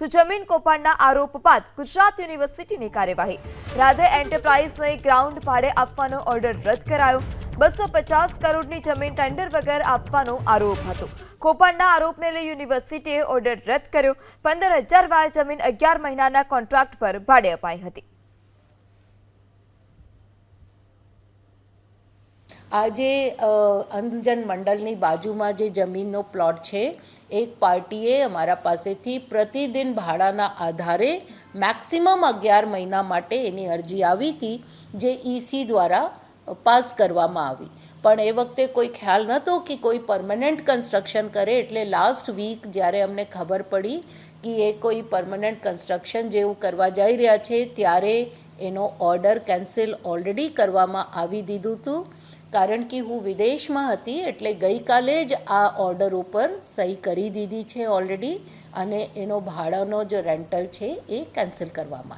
તો જમીન કૌભાંડના આરોપ બાદ ગુજરાત યુનિવર્સિટીની કાર્યવાહી. રાધે એન્ટરપ્રાઇઝને ગ્રાઉન્ડ ભાડે આપવાનો ઓર્ડર રદ કરાયો. બસો પચાસ કરોડની જમીન ટેન્ડર વગર આપવાનો આરોપ હતો. કૌભાંડના આરોપને લઈ યુનિવર્સિટીએ ઓર્ડર રદ કર્યો. પંદર હજાર વાર જમીન અગિયાર મહિનાના કોન્ટ્રાક્ટ પર ભાડે અપાઈ હતી. આજે અંધજન મંડળની બાજુમાં જે જમીનનો પ્લોટ છે, એક પાર્ટીએ અમારા પાસેથી પ્રતિદિન ભાડાના આધારે મેક્સિમમ અગિયાર મહિના માટે એની અરજી આવી હતી, જે ઈસી દ્વારા પાસ કરવામાં આવી. પણ એ વખતે કોઈ ખ્યાલ નહોતો કે કોઈ પરમનન્ટ કન્સ્ટ્રક્શન કરે એટલે લાસ્ટ વીક જ્યારે અમને ખબર પડી કે એ કોઈ પરમનન્ટ કન્સ્ટ્રક્શન જેવું કરવા જઈ રહ્યા છે, ત્યારે એનો ઓર્ડર કેન્સલ ઓલરેડી કરવામાં આવી દીધું હતું. કારણ કે હું વિદેશમાં હતી એટલે ગઈકાલે જ આ ઓર્ડર ઉપર સહી કરી દીધી છે ઓલરેડી અને એનો ભાડાનો જે રેન્ટલ છે એ કેન્સલ કરવામાં